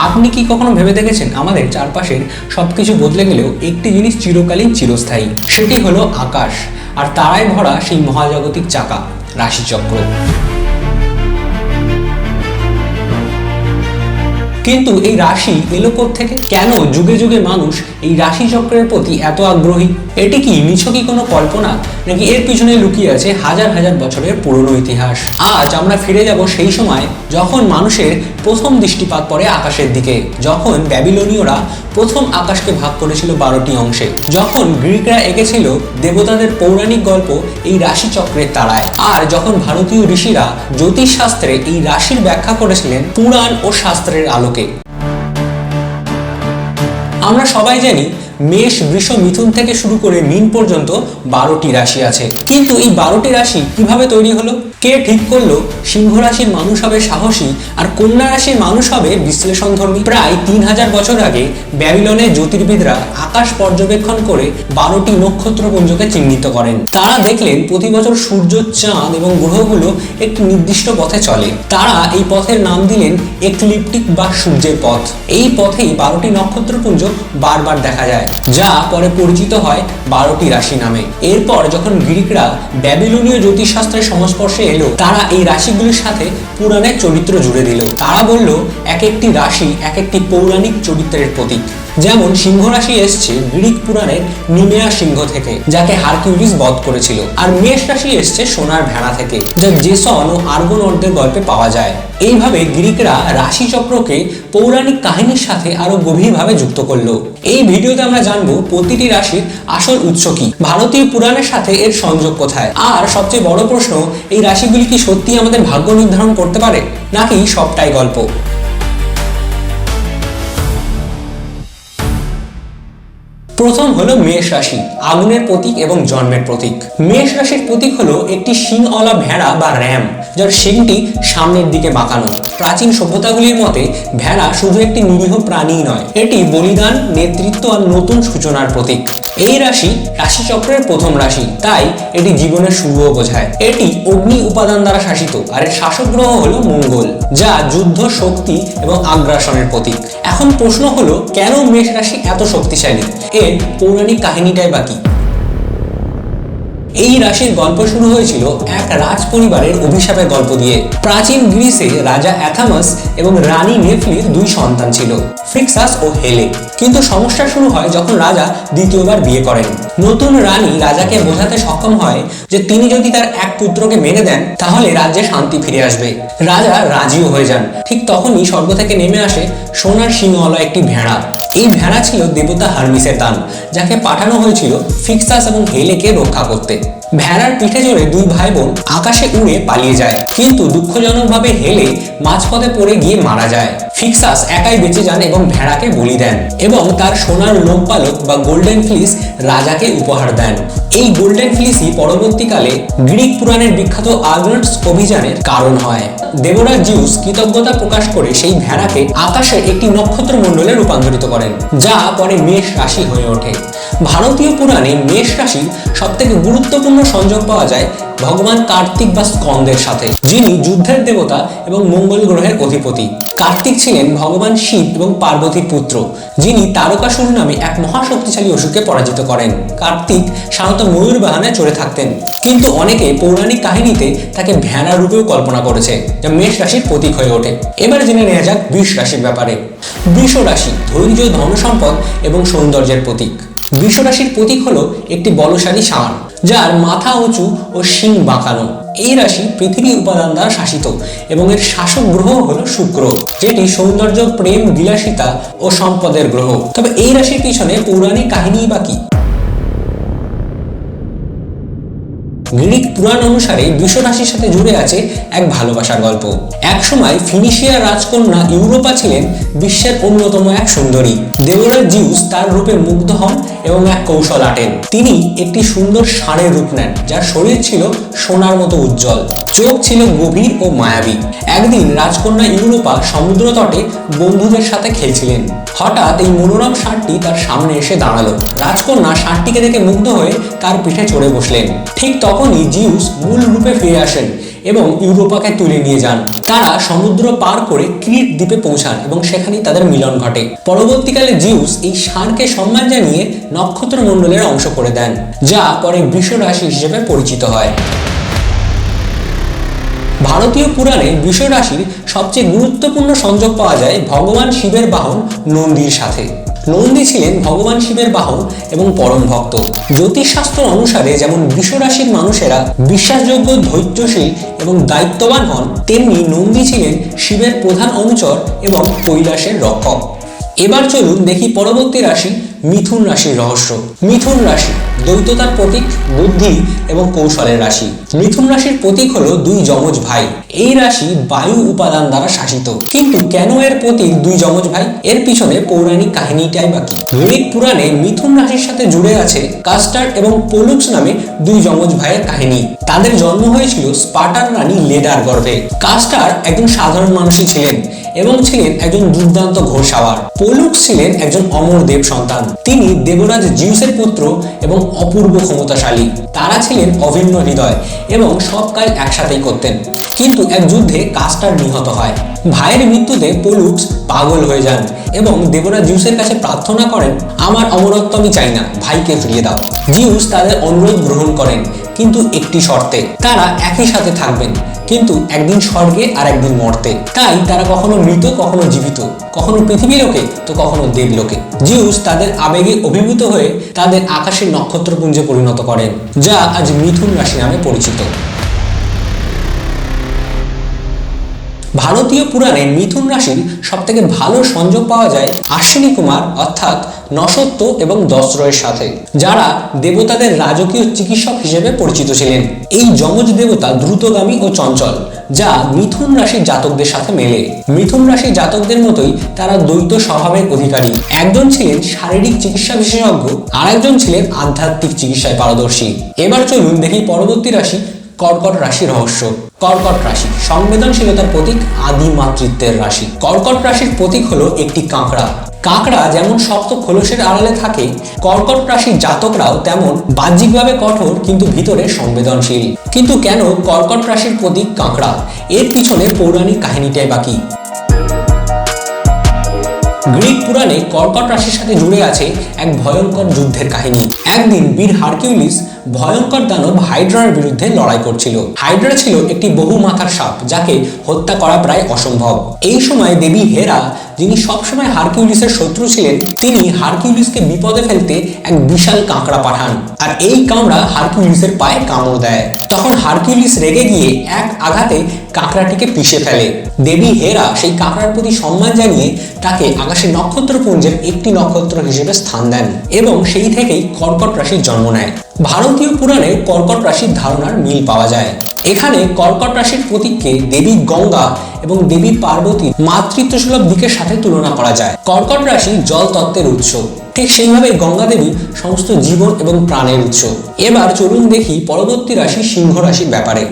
আপনি কি কখনো ভেবে দেখেছেন আমাদের চারপাশের সবকিছু বদলে গেলেও একটি জিনিস চিরকালীন চিরস্থায়ী? সেটি হলো আকাশ। আর তারায় ভরা সেই মহাজাগতিক চাকা, রাশিচক্র। কিন্তু এই রাশি এলো থেকে কেন যুগে যুগে মানুষ এই রাশি চক্রের প্রতি এত আগ্রহী? এটি কি নিছকই কোনো কল্পনা? নাকি এর পিছনে লুকিয়ে আছে হাজার হাজার বছরের পুরনো ইতিহাস। আজ আমরা ফিরে যাব সেই সময় যখন মানুষের প্রথম দৃষ্টিপাত পড়ে আকাশের দিকে, যখন ব্যাবিলনীয়রা প্রথম আকাশকে ভাগ করেছিল বারোটি অংশে, যখন গ্রিকরা এঁকেছিল দেবতাদের পৌরাণিক গল্প এই রাশি চক্রের তারায়, আর যখন ভারতীয় ঋষিরা জ্যোতিষশাস্ত্রে এই রাশির ব্যাখ্যা করেছিলেন পুরাণ ও শাস্ত্রের আলোকে। আমরা সবাই জানি মেষ, বৃষ, মিথুন থেকে শুরু করে মিন পর্যন্ত বারোটি রাশি আছে। কিন্তু এই বারোটি রাশি কীভাবে তৈরি হলো? কে ঠিক করল? সিংহ রাশির মানুষ হবে সাহসী আর কন্যা রাশির মানুষ হবে বিশ্লেষণধর্মী প্রায় তিন হাজার বছর আগে ব্যাবিলনের জ্যোতির্বিদরা আকাশ পর্যবেক্ষণ করে বারোটি নক্ষত্রপুঞ্জকে চিহ্নিত করেন। তারা দেখলেন প্রতি বছর সূর্য, চাঁদ এবং গ্রহগুলো একটি নির্দিষ্ট পথে চলে। তারা এই পথের নাম দিলেন একলিপ্টিক বা সূর্যের পথ। এই পথেই বারোটি নক্ষত্রপুঞ্জ বারবার দেখা যায়। যা পরে পরিচিত হয় বারোটি রাশি নামে। এরপর যখন গ্রিকরা ব্যাবিলনীয় জ্যোতিষশাস্ত্রের সংস্পর্শে এলো, তারা এই রাশিগুলির সাথে পুরাণের চরিত্র জুড়ে দিল। তারা বলল এক একটি রাশি এক একটি পৌরাণিক চরিত্রের প্রতীক। যেমন সিংহ রাশি এসছে গ্রিক পুরাণের নিমেয়া সিংহ থেকে, যাকে হারকিউলিস বধ করেছিল। আর মেষ রাশি এসছে সোনার ভেড়া থেকে, যা জেসন ও আর্গনর্দের গল্পে পাওয়া যায়। এইভাবে গ্রিকরা রাশি চক্রকে পৌরাণিক কাহিনীর সাথে আরও গভীরভাবে যুক্ত করল। এই ভিডিওতে আমরা জানব প্রতিটি রাশির আসল উৎস কি। ভারতীয় পুরাণের সাথে এর সংযোগ কোথায়? আর সবচেয়ে বড় প্রশ্ন, এই রাশিগুলি কি সত্যি আমাদের ভাগ্য নির্ধারণ করতে পারে? নাকি সবটাই গল্প? প্রথম হলো মেষ রাশি, আগুনের প্রতীক এবং জন্মের প্রতীক। মেষ রাশির প্রতীক হলো একটি শিংওয়ালা ভেড়া বা র্যাম, যার শিংটি সামনের দিকে বাঁকানো। প্রাচীন সভ্যতাগুলির মতে, ভেড়া শুধু একটি নিরীহ প্রাণী নয়, এটি বলিদান, নেতৃত্ব আর নতুন সূচনার প্রতীক। এই রাশি রাশিচক্রের প্রথম রাশি, তাই এটি জীবনের শুরুও বোঝায়। এটি অগ্নি উপাদান দ্বারা শাসিত, আর এর শাসক গ্রহ হলো মঙ্গল, যা যুদ্ধ, শক্তি এবং আগ্রাসনের প্রতীক। এখন প্রশ্ন হলো, কেন মেষ রাশি এত শক্তিশালী? এর পৌরাণিক কাহিনীটাই বাকি এই রাশির গল্প শুরু হয়েছিল এক রাজ পরিবারের অভিশাপের গল্প দিয়ে। প্রাচীন গ্রিসে রাজা অ্যাথামাস এবং রানী নেফলির দুই সন্তান ছিল, ফ্রিক্সাস ও হেলে। কিন্তু সমস্যা শুরু হয় যখন রাজা দ্বিতীয়বার বিয়ে করেন। নতুন রানী রাজাকে বোঝাতে সক্ষম হয় যে তিনি যদি তার এক পুত্রকে মেনে দেন, তাহলে রাজ্যে শান্তি ফিরে আসবে। রাজা রাজিও হয়ে যান। ঠিক তখনই স্বর্গ থেকে নেমে আসে সোনার সিংহওয়ালা একটি ভেড়া। এই ভেড়া ছিল দেবতা হার্মিসের দান যাকে পাঠানো হয়েছিল ফিক্সাস এবং হেলেকে রক্ষা করতে। ভেড়ার পিঠে চড়ে দুই ভাই বোন আকাশে উড়ে পালিয়ে যায়। কিন্তু দুঃখজনকভাবে হেলে মাঝপথে পড়ে গিয়ে মারা যায়। ফিক্সাস একাই বেঁচে যান এবং ভেড়াকে বলি দেন এবং তার সোনার লোকপালক বা গোল্ডেন ফ্লিস রাজাকে উপহার দেন। এই গোল্ডেন ফ্লিসই পরবর্তীকালে গ্রিক পুরাণের বিখ্যাত আর্গনটস অভিযানের কারণ হয়। দেবরাজ জিউস কৃতজ্ঞতা প্রকাশ করে সেই ভেড়াকে আকাশের একটি নক্ষত্র মণ্ডলে রূপান্তরিত করেন, যা পরে মেষ রাশি হয়ে ওঠে। ভারতীয় পুরাণে মেষ রাশির সব থেকে গুরুত্বপূর্ণ সংযোগ পাওয়া যায় ভগবান কার্তিক বা স্কন্দের সাথে, যিনি যুদ্ধের দেবতা এবং মঙ্গল গ্রহের অধিপতি। কার্তিক ছিলেন ভগবান শিব এবং পার্বতীর পুত্র, যিনি তারকাসুর নামে এক মহাশক্তিশালী অসুরকে পরাজিত করেন। কার্তিক সাধারণত ময়ূর বাহানায় চড়ে থাকতেন, কিন্তু অনেকে পৌরাণিক কাহিনীতে তাকে ভেড়া রূপেও কল্পনা করেছে, যা মেষ রাশির প্রতীক হয়ে ওঠে। এবার জেনে নেওয়া যাক বৃষ রাশির ব্যাপারে। বৃষ রাশি ধৈর্য, ধনসম্পদ এবং সৌন্দর্যের প্রতীক। বৃষ রাশির প্রতীক হলো একটি বলশালী ষাঁড়, যার মাথা উঁচু ও শিং বাঁকানো। এই রাশি পৃথিবী উপাদান দ্বারা শাসিত এবং এর শাসক গ্রহ হল শুক্র, যেটি সৌন্দর্য, প্রেম, বিলাসিতা ও সম্পদের গ্রহ। তবে এই রাশির পিছনে পৌরাণিক কাহিনী বা কি? গ্রিক পুরাণ অনুসারে বৃষ রাশির সাথে জুড়ে আছে এক ভালোবাসার গল্প। একসময় ফিনিশিয়ার রাজকন্যা ইউরোপা ছিলেন বিশ্বের অন্যতম এক সুন্দরী। দেবরাজ জিউস তার রূপে মুগ্ধ হন এবং এক কৌশল আটেন। তিনি একটি সুন্দর ষাঁড়ের রূপ নেন, যার শরীর ছিল সোনার মতো উজ্জ্বল। চোখ ছিল গভীর ও মায়াবী। একদিন রাজকন্যা ইউরোপা সমুদ্র তটে বন্ধুদের সাথে খেলছিলেন। হঠাৎ এই মনোরম ষাঁড়টি তার সামনে এসে দাঁড়াল। রাজকন্যা ষাঁড়টিকে দেখে মুগ্ধ হয়ে তার পিঠে চড়ে বসলেন। ঠিক তখন তখনই জিউস মূল রূপে ফিরে আসেন এবং ইউরোপাকে তুলে নিয়ে যান। তারা সমুদ্র পার করে ক্রিট দ্বীপে পৌঁছান এবং সেখানেই তাদের মিলন ঘটে। পরবর্তীকালে জিউস এই ষাঁড়কে সম্মান জানিয়ে নক্ষত্র মণ্ডলের অংশ করে দেন, যা পরে বৃষ রাশি হিসেবে পরিচিত হয়। ভারতীয় পুরাণে বৃষ রাশির সবচেয়ে গুরুত্বপূর্ণ সংযোগ পাওয়া যায় ভগবান শিবের বাহন নন্দীর সাথে। নন্দী ছিলেন ভগবান শিবের বাহন এবং পরম ভক্ত। জ্যোতিষশাস্ত্র অনুসারে যেমন বিশ্বরাশির রাশির মানুষেরা বিশ্বাসযোগ্য, ধৈর্যশীল এবং দায়িত্ববান হন, তেমনি নন্দী ছিলেন শিবের প্রধান অনুচর এবং কৈলাসের রক্ষক। এবার চলুন দেখি পরবর্তী রাশি মিথুন রাশির রহস্য। মিথুন রাশি দ্বৈততার প্রতীক, বুদ্ধি এবং কৌশলের রাশি। মিথুন রাশির প্রতীক হলো দুই যমজ ভাই। এই রাশি বায়ু উপাদান দ্বারা শাসিত। কিন্তু কেন এর প্রতীক দুই যমজ ভাই? এর পিছনে পৌরাণিক কাহিনীটাই বাকি। গ্রিক পুরাণে মিথুন রাশির সাথে জুড়ে আছে কাস্টার্ড এবং পোলুক্স নামে দুই যমজ ভাইয়ের কাহিনী। তাদের জন্ম হয়েছিল স্পার্টার রানী লেডার গর্ভে। কাস্টার একজন সাধারণ মানুষই ছিলেন। এবং ছিলেন একজন দুর্দান্ত ঘোষাওয়ার পোলুক্স ছিলেন একজন অমর দেব সন্তান। তিনি দেবরাজ জিউসের পুত্র এবং অপূর্ব ক্ষমতাশালী। তারা ছিলেন অভিন্ন হৃদয় এবং সব কাজ একসাথেই করতেন। কিন্তু এক যুদ্ধে কাস্টার নিহত হয়। ভাইয়ের মৃত্যুতে পোলুক্স পাগল হয়ে যান এবং দেবরাজ জিউসের কাছে প্রার্থনা করেন, আমার অমরত্ব আমি চাই না, ভাইকে ফিরিয়ে দাও। জিউস তাদের অনুরোধ গ্রহণ করেন, কিন্তু একটি শর্তে, তারা একই সাথে থাকবেন। কিন্তু একদিন স্বর্গে আর একদিন মর্তে। তাই তারা কখনো মৃত, কখনো জীবিত। কখনো পৃথিবী লোকে তো কখনো দেব লোকে। জিউস তাদের আবেগে অভিভূত হয়ে তাদের আকাশের নক্ষত্রপুঞ্জে পরিণত করেন, যা আজ মিথুন রাশি নামে পরিচিত। ভারতীয় পুরাণে মিথুন রাশির সব থেকে ভালো সংযোগ পাওয়া যায় আশ্বিনী কুমার, অর্থাৎ নসত্ব এবং দস্রয়ের সাথে, যারা দেবতাদের রাজকীয় চিকিৎসক হিসেবে পরিচিত ছিলেন। এই যমজ দেবতা দ্রুতগামী ও চঞ্চল, যা মিথুন রাশির জাতকদের সাথে মেলে। মিথুন রাশির জাতকদের মতোই তারা দ্বৈত স্বভাবের অধিকারী। একজন ছিলেন শারীরিক চিকিৎসা বিশেষজ্ঞ আর একজন ছিলেন আধ্যাত্মিক চিকিৎসায় পারদর্শী। এবার চলুন দেখি পরবর্তী রাশি কর্কট রাশি রহস্য। কর্কট রাশি। সংবেদনশীলতার প্রতীক আদি মাতৃত্বের রাশি। কর্কট রাশির প্রতীক হলো একটি কাঁকড়া। কাঁকড়া যেমন শক্ত খোলসের আড়ালে থাকে, কর্কট রাশির জাতকরাও তেমন বাহ্যিকভাবে কঠোর কিন্তু ভিতরে সংবেদনশীল। কিন্তু কেন কর্কট রাশির প্রতীক কাঁকড়া? এর পিছনে পৌরাণিক কাহিনীটাই বাকি। গ্রিক পুরাণে কর্কট রাশির সাথে জুড়ে আছে এক ভয়ঙ্কর যুদ্ধের কাহিনী। একদিন বীর হারকিউলিস ভয়ঙ্কর দানব হাইড্রার বিরুদ্ধে লড়াই করছিল। হাইড্রা ছিল একটি বহু মাথার সাপ, যাকে হত্যা করা প্রায় অসম্ভব। এই সময় দেবী হেরা, যিনি সবসময় হারকিউলিসের শত্রু ছিলেন, তিনি হারকিউলিসকে বিপদে ফেলতে এক বিশাল কাঁকড়া পাঠান। আর এই কামড়া হারকিউলিসের পায়ে কামড় দেয়। তখন হারকিউলিস রেগে গিয়ে এক আঘাতে কাঁকড়াটিকে পিষে ফেলে। দেবী হেরা সেই কাঁকড়ার প্রতি সম্মান জানিয়ে তাকে আকাশে নক্ষত্রপুঞ্জের একটি নক্ষত্র হিসেবে স্থান দেন এবং সেই থেকেই কর্কট রাশির জন্ম নেয়। ভারতীয় পুরাণে কর্কট রাশির ধারণার মিল পাওয়া যায়। এখানে কর্কট রাশির প্রতীককে দেবী গঙ্গা এবং দেবী পার্বতীর মাতৃত্ব সুলভ দিকের সাথে তুলনা করা যায়। কর্কট রাশি জল তত্ত্বের উৎস। ঠিক সেইভাবে গঙ্গা দেবী সমস্ত জীবন এবং প্রাণের উৎস। এবার চলুন দেখি পরবর্তী রাশি সিংহ রাশির ব্যাপারে।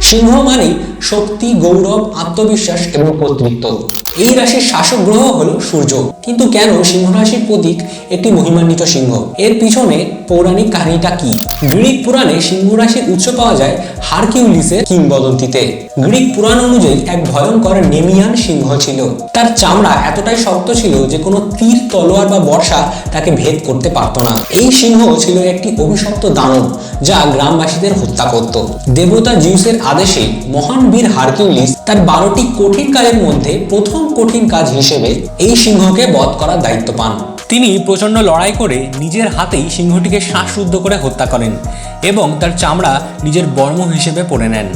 সিংহ মানে শক্তি, গৌরব, আত্মবিশ্বাস এবং কর্তৃত্ব। এই রাশির শাসক গ্রহ হলো সূর্য। কিন্তু কেন সিংহ রাশির প্রতীক একটি মহিমান্বিত সিংহ? এর পিছনে পৌরাণিক কাহিনীটা কি? গ্রিক পুরাণে সিংহ রাশির উৎস পাওয়া যায় হারকিউলিসের কিংবদন্তিতে। গ্রিক পুরাণ অনুযায়ী এক ভয়ঙ্কর নেমিয়ান সিংহ ছিল। তার চামড়া এতটাই শক্ত ছিল যে কোনো তীর, তলোয়ার বা বর্ষা তাকে ভেদ করতে পারত না। এই সিংহ ছিল একটি অভিশপ্ত দানব যা গ্রামবাসীদের হত্যা করত। দেবতা জিউসের আদেশে মহান বীর হারকিউলিস তার বারোটি কঠিন কাজের মধ্যে প্রথম কঠিন কাজ হিসেবে এই সিংহকে বধ করার দায়িত্ব পান। তিনি প্রচণ্ড লড়াই করে নিজের হাতেই সিংহটিকে শ্বাসরুদ্ধ করে হত্যা করেন এবং তার চামড়া নিজের বর্ম হিসেবে পরে নেন।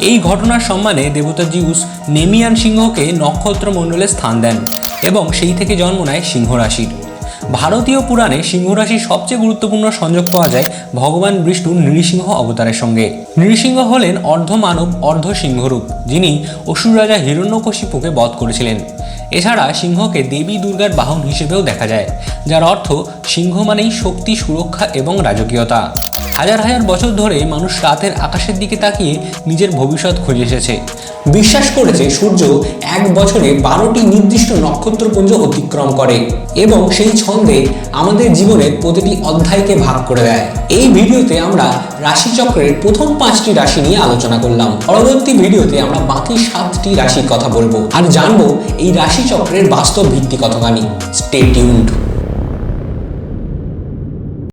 এই ঘটনার সম্মানে দেবতা জিউস নেমিয়ান সিংহকে নক্ষত্র মণ্ডলে স্থান দেন এবং সেই থেকে জন্ম নেয় সিংহ রাশির ভারতীয় পুরাণে সিংহ রাশির সবচেয়ে গুরুত্বপূর্ণ সংযোগ পাওয়া যায় ভগবান বিষ্ণুর নৃসিংহ অবতারের সঙ্গে। নৃসিংহ হলেন অর্ধ মানব অর্ধ সিংহরূপ যিনি অসুর রাজা হিরণ্যকশিপুকে বধ করেছিলেন। এছাড়া সিংহকে দেবী দুর্গার বাহন হিসেবেও দেখা যায়, যার অর্থ সিংহ মানেই শক্তি, সুরক্ষা এবং রাজকীয়তা। হাজার হাজার বছর ধরে মানুষ রাতের আকাশের দিকে তাকিয়ে নিজের ভবিষ্যৎ খুঁজে এসেছে। বিশ্বাস করেছে সূর্য এক বছরে বারোটি নির্দিষ্ট নক্ষত্রপুঞ্জ অতিক্রম করে এবং সেই ছন্দে আমাদের জীবনের প্রতিটি অধ্যায়কে ভাগ করে দেয়। এই ভিডিওতে আমরা রাশিচক্রের প্রথম পাঁচটি রাশি নিয়ে আলোচনা করলাম। পরবর্তী ভিডিওতে আমরা বাকি সাতটি রাশির কথা বলব। আর জানব এই রাশিচক্রের বাস্তব ভিত্তি কতখানি। স্টে